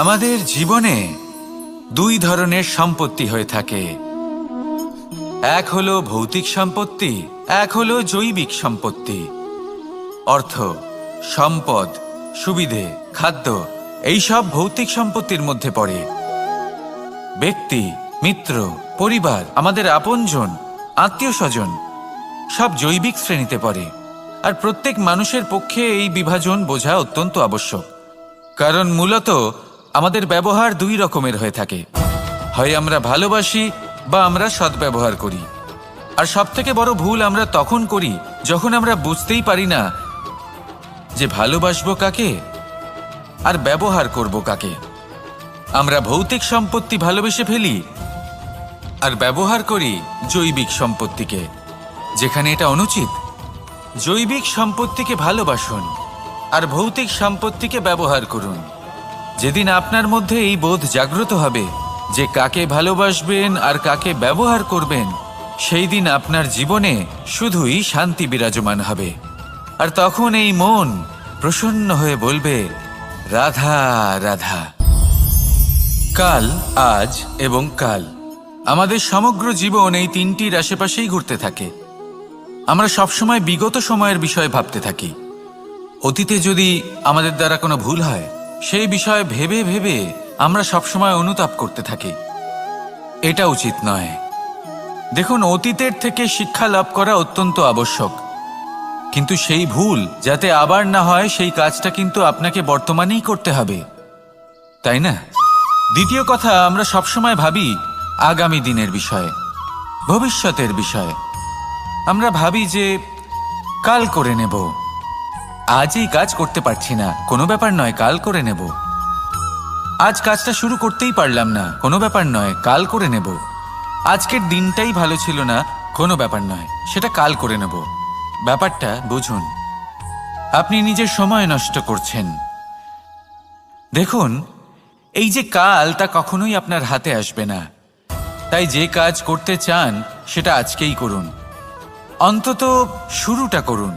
আমাদের জীবনে দুই ধরনের সম্পত্তি হয়ে থাকে। এক হলো ভৌতিক সম্পত্তি, এক হলো জৈবিক সম্পত্তি। অর্থ, সম্পদ, সুবিধে, খাদ্য, এইসব ভৌতিক সম্পত্তির মধ্যে পড়ে। ব্যক্তি, মিত্র, পরিবার, আমাদের আপনজন আত্মীয় স্বজন সব জৈবিক শ্রেণীতে পড়ে। আর প্রত্যেক মানুষের পক্ষে এই বিভাজন বোঝা অত্যন্ত আবশ্যক। কারণ মূলত আমাদের ব্যবহার দুই রকমের হয়ে থাকে। হয় আমরা ভালোবাসি বা আমরা সদ্ব্যবহার করি। আর সব থেকে বড় ভুল আমরা তখন করি যখন আমরা বুঝতেই পারি না যে ভালোবাসবো কাকে আর ব্যবহার করব কাকে। আমরা ভৌতিক সম্পত্তি ভালোবেসে ফেলি আর ব্যবহার করি জৈবিক সম্পত্তিকে, যেখানে এটা অনুচিত। জৈবিক সম্পত্তিকে ভালোবাসুন আর ভৌতিক সম্পত্তিকে ব্যবহার করুন। যেদিন আপনার মধ্যে এই বোধ জাগ্রত হবে যে কাকে ভালোবাসবেন আর কাকে ব্যবহার করবেন, সেই দিন আপনার জীবনে শুধুই শান্তি বিরাজমান হবে। আর তখন এই মন প্রসন্ন হয়ে বলবে, রাধা রাধা। কাল, আজ এবং কাল। আমাদের সমগ্র জীবন এই তিনটির আশেপাশেই ঘুরতে থাকে। আমরা সবসময় বিগত সময়ের বিষয়ে ভাবতে থাকি। অতীতে যদি আমাদের দ্বারা কোনো ভুল হয় সেই বিষয়ে ভেবে ভেবে আমরা সবসময় অনুতাপ করতে থাকি। এটা উচিত নয়। দেখুন, অতীতের থেকে শিক্ষা লাভ করা অত্যন্ত আবশ্যক। কিন্তু সেই ভুল, যাতে আবার না হয়, সেই কাজটা কিন্তু আপনাকে বর্তমানেই করতে হবে। তাই না? দ্বিতীয় কথা, আমরা সবসময় ভাবি আগামী দিনের বিষয়ে, ভবিষ্যতের বিষয়ে। আমরা ভাবি যে, কাল করে নেব। আজ এই কাজ করতে পারছি না। কোনো ব্যাপার নয়, কাল করে নেব। আজ কাজটা শুরু করতেই পারলাম না। কোনো ব্যাপার নয়, কাল করে নেব। আজকের দিনটাই ভালো ছিল না, কোনো ব্যাপার নয়, সেটা কাল করে নেব। ব্যাপারটা বুঝুন, আপনি নিজের সময় নষ্ট করছেন। দেখুন, এই যে কাল তা কখনোই আপনার হাতে আসবে না। তাই যে কাজ করতে চান, সেটা আজকেই করুন। অন্তত শুরুটা করুন।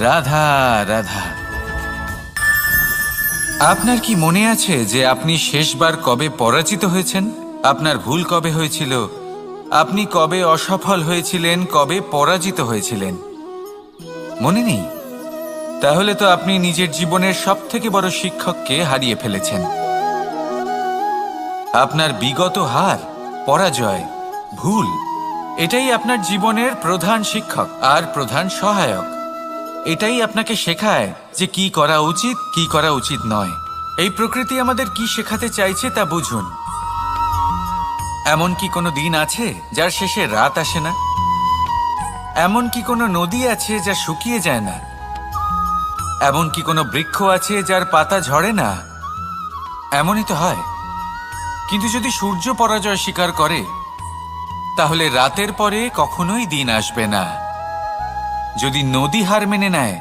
রাধা রাধা। আপনার কি মনে আছে যে আপনি শেষবার কবে পরাজিত হয়েছেন? আপনার ভুল কবে হয়েছিল? আপনি কবে অসফল হয়েছিলেন? কবে পরাজিত হয়েছিলেন? মনে নেই? তাহলে তো আপনি নিজের জীবনের সব থেকে বড় শিক্ষককে হারিয়ে ফেলেছেন। আপনার বিগত হার, পরাজয়, ভুল, এটাই আপনার জীবনের প্রধান শিক্ষক আর প্রধান সহায়ক। এটাই আপনাকে শেখায় যে কি করা উচিত, কি করা উচিত নয়। এই প্রকৃতি আমাদের কি শেখাতে চাইছে তা বুঝুন। এমন কি কোনো দিন আছে যার শেষে রাত আসে না? এমন কি কোনো নদী আছে যা শুকিয়ে যায় না? এমন কি কোনো বৃক্ষ আছে যার পাতা ঝরে না? এমনই তো হয়। কিন্তু যদি সূর্য পরাজয় স্বীকার করে, তাহলে রাতের পরে কখনোই দিন আসবে না। যদি নদী হার মেনে নেয়,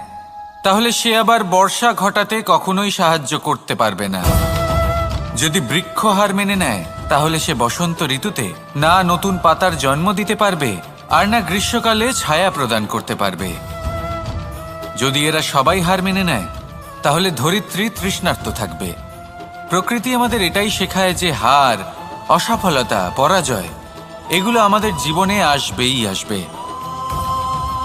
তাহলে সে আবার বর্ষা ঘটাতে কখনোই সাহায্য করতে পারবে না। যদি বৃক্ষ হার মেনে নেয়, তাহলে সে বসন্ত ঋতুতে না নতুন পাতার জন্ম দিতে পারবে, আর না গ্রীষ্মকালে ছায়া প্রদান করতে পারবে। যদি এরা সবাই হার মেনে নেয়, তাহলে ধরিত্রী তৃষ্ণার্ত থাকবে। প্রকৃতি আমাদের এটাই শেখায় যে হার, অসফলতা, পরাজয়, এগুলো আমাদের জীবনে আসবেই আসবে।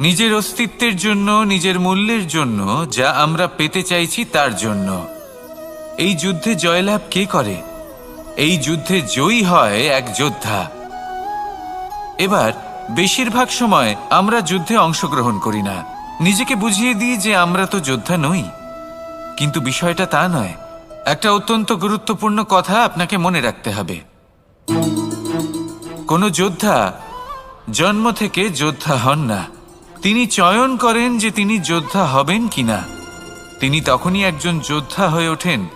নিজের অস্তিত্বের জন্য, নিজের মূল্যের জন্য যা আমরা পেতে চাইছি তার জন্য। এই যুদ্ধে জয়লাভ কে করে? এই যুদ্ধে জয়ী হয় এক যোদ্ধা। এবার, বেশিরভাগ সময় আমরা যুদ্ধে অংশগ্রহণ করি না। নিজেকে বুঝিয়ে দিই যে আমরা তো যোদ্ধা নই। কিন্তু বিষয়টা তা নয়। একটা অত্যন্ত গুরুত্বপূর্ণ কথা আপনাকে মনে রাখতে হবে। কোনো যোদ্ধা জন্ম থেকে যোদ্ধা হন না। তিনি চয়ন করেন যে তিনি যোদ্ধা হবেন কিনা। তিনি তখনই একজন যোদ্ধা হয়ে ওঠেন,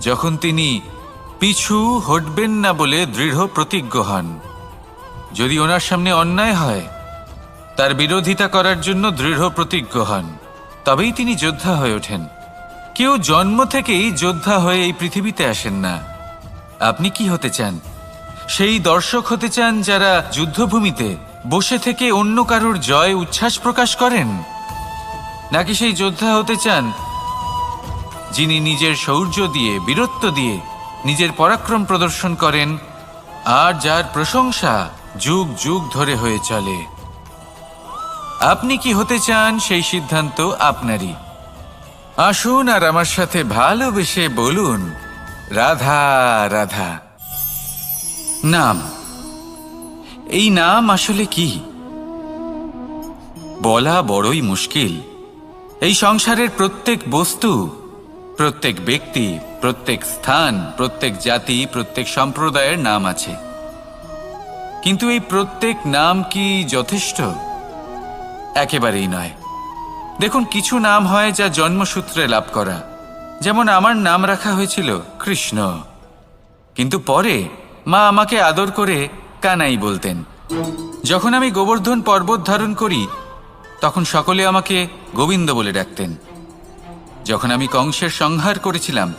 যখন তিনি পিছু হটবেন না বলে দৃঢ় প্রতিজ্ঞ হন। যদি ওনার সামনে অন্যায় হয়, তার বিরোধিতা করার জন্য দৃঢ় প্রতিজ্ঞ হন, তবেই তিনি যোদ্ধা হয়ে ওঠেন। কেউ জন্ম থেকেই যোদ্ধা হয়ে এই পৃথিবীতে আসেন না। আপনি কি হতে চান? সেই দর্শক হতে চান যারা যুদ্ধভূমিতে বসে থেকে অন্য কারোর জয় উচ্ছ্বাস প্রকাশ করেন? নাকি সেই যোদ্ধা হতে চান, যিনি নিজের শৌর্য দিয়ে, বীরত্ব দিয়ে নিজের পরাক্রম প্রদর্শন করেন, আর যার প্রশংসা যুগ যুগ ধরে হয়ে চলে? আপনি কি হতে চান সেই সিদ্ধান্ত আপনারই। আসুন আর আমার সাথে ভালোবেসে বলুন, রাধা রাধা। নাম এই নাম আসলে কি? বলা বড়ই মুশকিল। এই সংসারের প্রত্যেক বস্তু, প্রত্যেক ব্যক্তি, প্রত্যেক স্থান, প্রত্যেক জাতি, প্রত্যেক সম্প্রদায়ের নাম আছে। কিন্তু এই প্রত্যেক নাম কি যথেষ্ট? একেবারেই নয়। দেখুন, কিছু নাম হয় যা জন্মসূত্রে লাভ করা। যেমন আমার নাম রাখা হয়েছিল কৃষ্ণ। কিন্তু পরে মা আমাকে আদর করে কানাই বলতেন। যখন আমি গোবর্ধন পর্বত ধারণ করি, তখন সকলে আমাকে গোবিন্দ বলে ডাকতেন। যখন আমি কংসের সংহার করেছিলাম,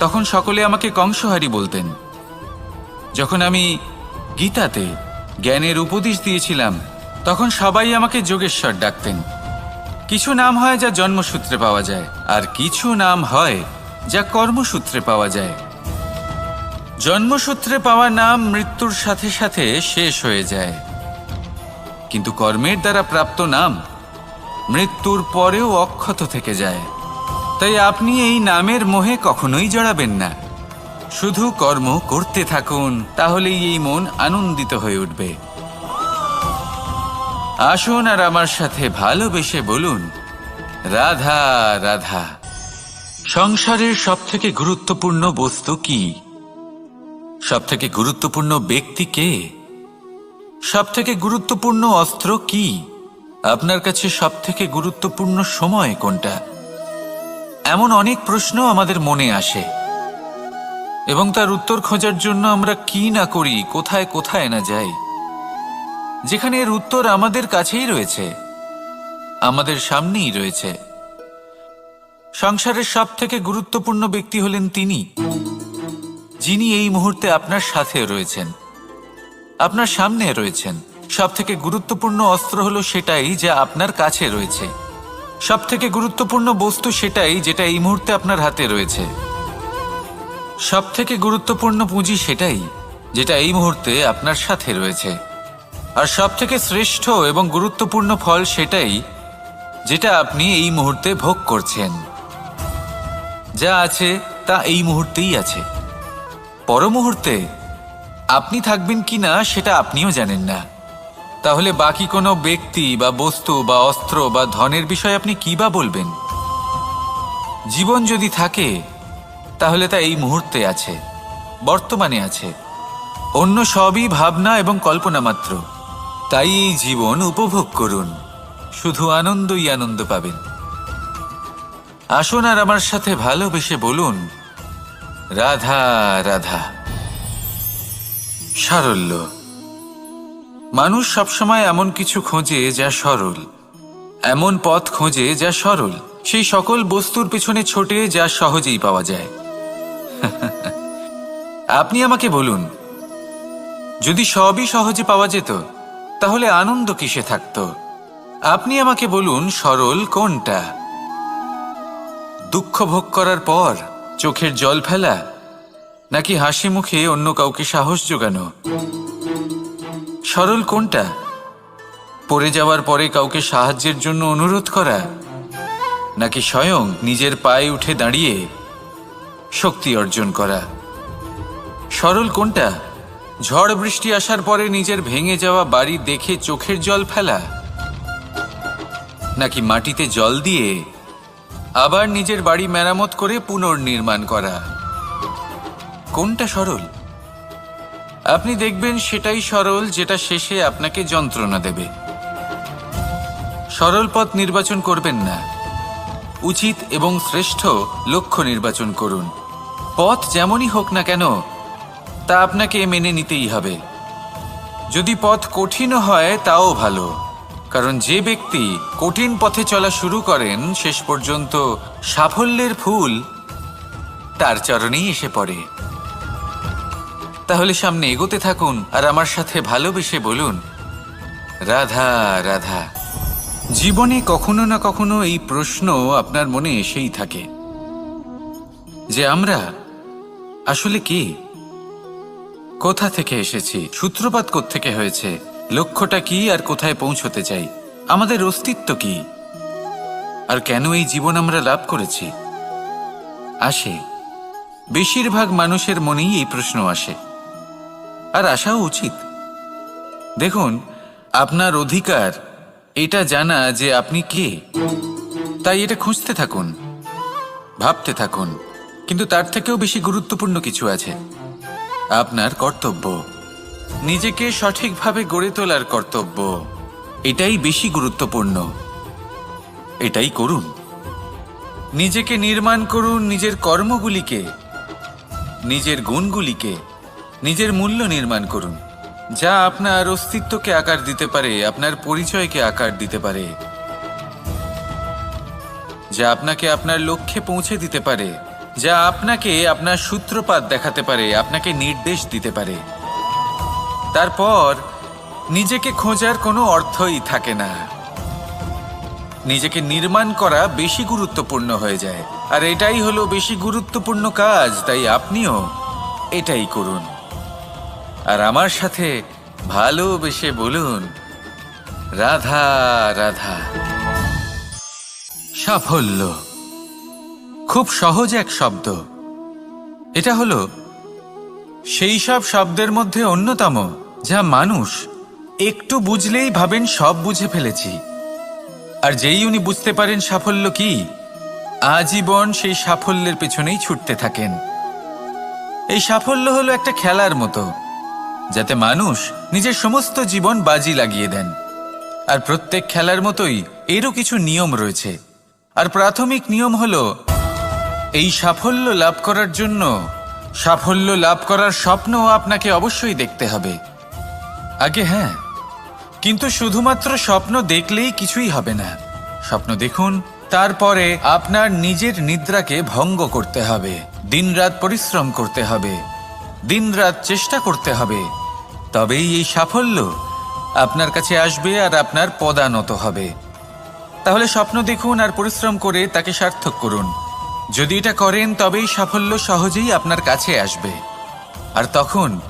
তখন সকলে আমাকে কংসহারি বলতেন। যখন আমি গীতাতে জ্ঞানের উপদেশ দিয়েছিলাম, তখন সবাই আমাকে যোগেশ্বর ডাকতেন। কিছু নাম হয় যা জন্মসূত্রে পাওয়া যায়, আর কিছু নাম হয় যা কর্মসূত্রে পাওয়া যায়। জন্মসূত্রে পাওয়া নাম মৃত্যুর সাথে সাথে শেষ হয়ে যায়। কিন্তু কর্মের দ্বারা প্রাপ্ত নাম মৃত্যুর পরেও অক্ষত থেকে যায়। তাই আপনি এই নামের মোহে কখনোই জড়াবেন না। শুধু কর্ম করতে থাকুন, তাহলেই এই মন আনন্দিত হয়ে উঠবে। আসুন আর আমার সাথে ভালোবেসে বলুন, রাধা রাধা। সংসারের সবথেকে গুরুত্বপূর্ণ বস্তু কি? সব থেকে গুরুত্বপূর্ণ ব্যক্তি কে? সব থেকে গুরুত্বপূর্ণ অস্ত্র কি? আপনার কাছে সব থেকে গুরুত্বপূর্ণ সময় কোনটা? এমন অনেক প্রশ্ন আমাদের মনে আসে। এবং তার উত্তর খোঁজার জন্য আমরা কি না করি, কোথায় কোথায় না যাই। যেখানে এর উত্তর আমাদের কাছেই রয়েছে, আমাদের সামনেই রয়েছে। সংসারের সব থেকে গুরুত্বপূর্ণ ব্যক্তি হলেন তিনি। যিনি এই মুহূর্তে আপনার সাথে রয়েছেন। আপনার সামনে রয়েছেন। সব থেকে গুরুত্বপূর্ণ অস্ত্র হলো সেটাই যা আপনার কাছে রয়েছে। সব থেকে গুরুত্বপূর্ণ বস্তু সেটাই যেটা এই মুহূর্তে আপনার হাতে রয়েছে। সব থেকে গুরুত্বপূর্ণ পুঁজি সেটাই যেটা এই মুহূর্তে আপনার সাথে রয়েছে। আর সব থেকে শ্রেষ্ঠ এবং গুরুত্বপূর্ণ ফল সেটাই যেটা আপনি এই মুহূর্তে ভোগ করছেন। যা আছে তা এই মুহূর্তেই আছে। পর মুহূর্তে আপনি থাকবেন কি না সেটা আপনিও জানেন না। তাহলে বাকি কোনো ব্যক্তি বা বস্তু বা অস্ত্র বা ধনের বিষয়ে আপনি কি বা বলবেন? জীবন যদি থাকে, তাহলে তা এই মুহূর্তে আছে, বর্তমানে আছে। অন্য সবই ভাবনা এবং কল্পনা মাত্র। তাই এই জীবন উপভোগ করুন, শুধু আনন্দই আনন্দ পাবেন। আসুন আর আমার সাথে ভালোবেসে বলুন রাধা রাধা। সারল্য। মানুষ সবসময় এমন কিছু খোঁজে যা সরল। এমন পথ খোঁজে যা সরল। সেই সকল বস্তুর পিছনে ছোটে যা সহজেই পাওয়া যায়। আপনি আমাকে বলুন, যদি সবই সহজে পাওয়া যেত, তাহলে আনন্দ কিসে থাকত? আপনি আমাকে বলুন, সরল কোনটা? দুঃখ ভোগ করার পর চোখের জল ফেলা, নাকি হাসি মুখে অন্য কাউকে সাহস যোগানো সরল কোনটা? পড়ে যাওয়ার পরে কাউকে সাহায্যের জন্য অনুরোধ করা, নাকি স্বয়ং নিজের পায়ে উঠে দাঁড়িয়ে শক্তি অর্জন করা? সরল কোনটা? ঝড় বৃষ্টি আসার পরে নিজের ভেঙে যাওয়া বাড়ি দেখে চোখের জল ফেলা, নাকি মাটিতে জল দিয়ে আবার নিজের বাড়ি মেরামত করে পুনর্নির্মাণ করা। কোনটা সরল? আপনি দেখবেন সেটাই সরল যেটা শেষে আপনাকে যন্ত্রণা দেবে। সরল পথ নির্বাচন করবেন না। উচিত এবং শ্রেষ্ঠ লক্ষ্য নির্বাচন করুন। পথ যেমনই হোক না কেন, তা আপনাকে মেনে নিতেই হবে। যদি পথ কঠিনও হয়, তাও ভালো। কারণ যে ব্যক্তি কঠিন পথে চলা শুরু করেন, শেষ পর্যন্ত সাফল্যের ফুল তার চরণেই এসে পড়ে। তাহলে সামনে এগোতে থাকুন আর আমার সাথে ভালোবেসে বলুন, রাধা রাধা, জীবনে কখনো না কখনো এই প্রশ্ন আপনার মনে এসেই থাকে। যে আমরা আসলে কি? কোথা থেকে এসেছি? সূত্রপাত থেকে হয়েছে? লক্ষ্যটা কি আর কোথায় পৌঁছতে চাই? আমাদের অস্তিত্ব কি? আর কেন এই জীবন আমরা লাভ করেছি? আসে। বেশিরভাগ মানুষের মনেই এই প্রশ্ন আসে। আর আসাও উচিত। দেখুন, আপনার অধিকার, এটা জানা যে আপনি কে। তাই এটা খুঁজতে থাকুন, ভাবতে থাকুন। কিন্তু তার থেকেও বেশি গুরুত্বপূর্ণ কিছু আছে। আপনার কর্তব্য। নিজেকে সঠিকভাবে গড়ে তোলার কর্তব্য। এটাই বেশি গুরুত্বপূর্ণ। এটাই করুন। নিজেকে নির্মাণ করুন নিজের কর্মগুলিকে, নিজের গুণগুলিকে, নিজের মূল্য নির্মাণ করুন। যা আপনার অস্তিত্বকে আকার দিতে পারে, আপনার পরিচয়কে আকার দিতে পারে। যা আপনাকে আপনার লক্ষ্যে পৌঁছে দিতে পারে, যা আপনাকে আপনার সূত্রপাত দেখাতে পারে, আপনাকে নির্দেশ দিতে পারে। তারপর নিজেকে খোঁজার কোনো অর্থই থাকে না। নিজেকে নির্মাণ করা বেশি গুরুত্বপূর্ণ হয়ে যায়। আর এটাই হলো বেশি গুরুত্বপূর্ণ কাজ, তাই আপনিও এটাই করুন। আর আমার সাথে ভালোবেসে বলুন, রাধা রাধা। সাফল্য। খুব সহজ এক শব্দ। এটা হলো সেই সব শব্দের মধ্যে অন্যতম, যা মানুষ একটু বুঝলেই ভাবেন সব বুঝে ফেলেছি। আর যেই উনি বুঝতে পারেন সাফল্য কি, আজীবন সেই সাফল্যের পেছনেই ছুটতে থাকেন। এই সাফল্য হলো একটা খেলার মতো, যাতে মানুষ নিজের সমস্ত জীবন বাজি লাগিয়ে দেন। আর প্রত্যেক খেলার মতোই এরও কিছু নিয়ম রয়েছে। আর প্রাথমিক নিয়ম হলো, এই সাফল্য লাভ করার জন্য সাফল্য লাভ করার স্বপ্ন আপনাকে অবশ্যই দেখতে হবে। আগে হ্যাঁ কিন্তু শুধুমাত্র স্বপ্ন দেখলেই কিছুই হবে না। স্বপ্ন দেখুন, তারপরে আপনার নিজের নিদ্রাকে ভঙ্গ করতে হবে। দিনরাত পরিশ্রম করতে হবে। দিনরাত চেষ্টা করতে হবে। তবেই এই সাফল্য আপনার কাছে আসবে আর আপনার পদানত হবে। তাহলে স্বপ্ন দেখুন আর পরিশ্রম করে তাকে সার্থক করুন। যদি এটা করেন, তবেই সাফল্য সহজেই আপনার কাছে আসবে। আর তখন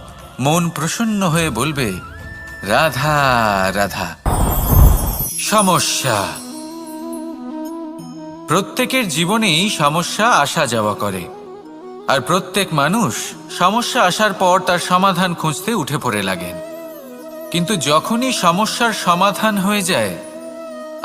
মন প্রসন্ন হয়ে বলবে, রাধা রাধা, সমস্যা। প্রত্যেকের জীবনেই সমস্যা আসা যাওয়া করে। আর প্রত্যেক মানুষ সমস্যা আসার পর তার সমাধান খুঁজতে উঠে পড়ে লাগেন। কিন্তু যখনই সমস্যার সমাধান হয়ে যায়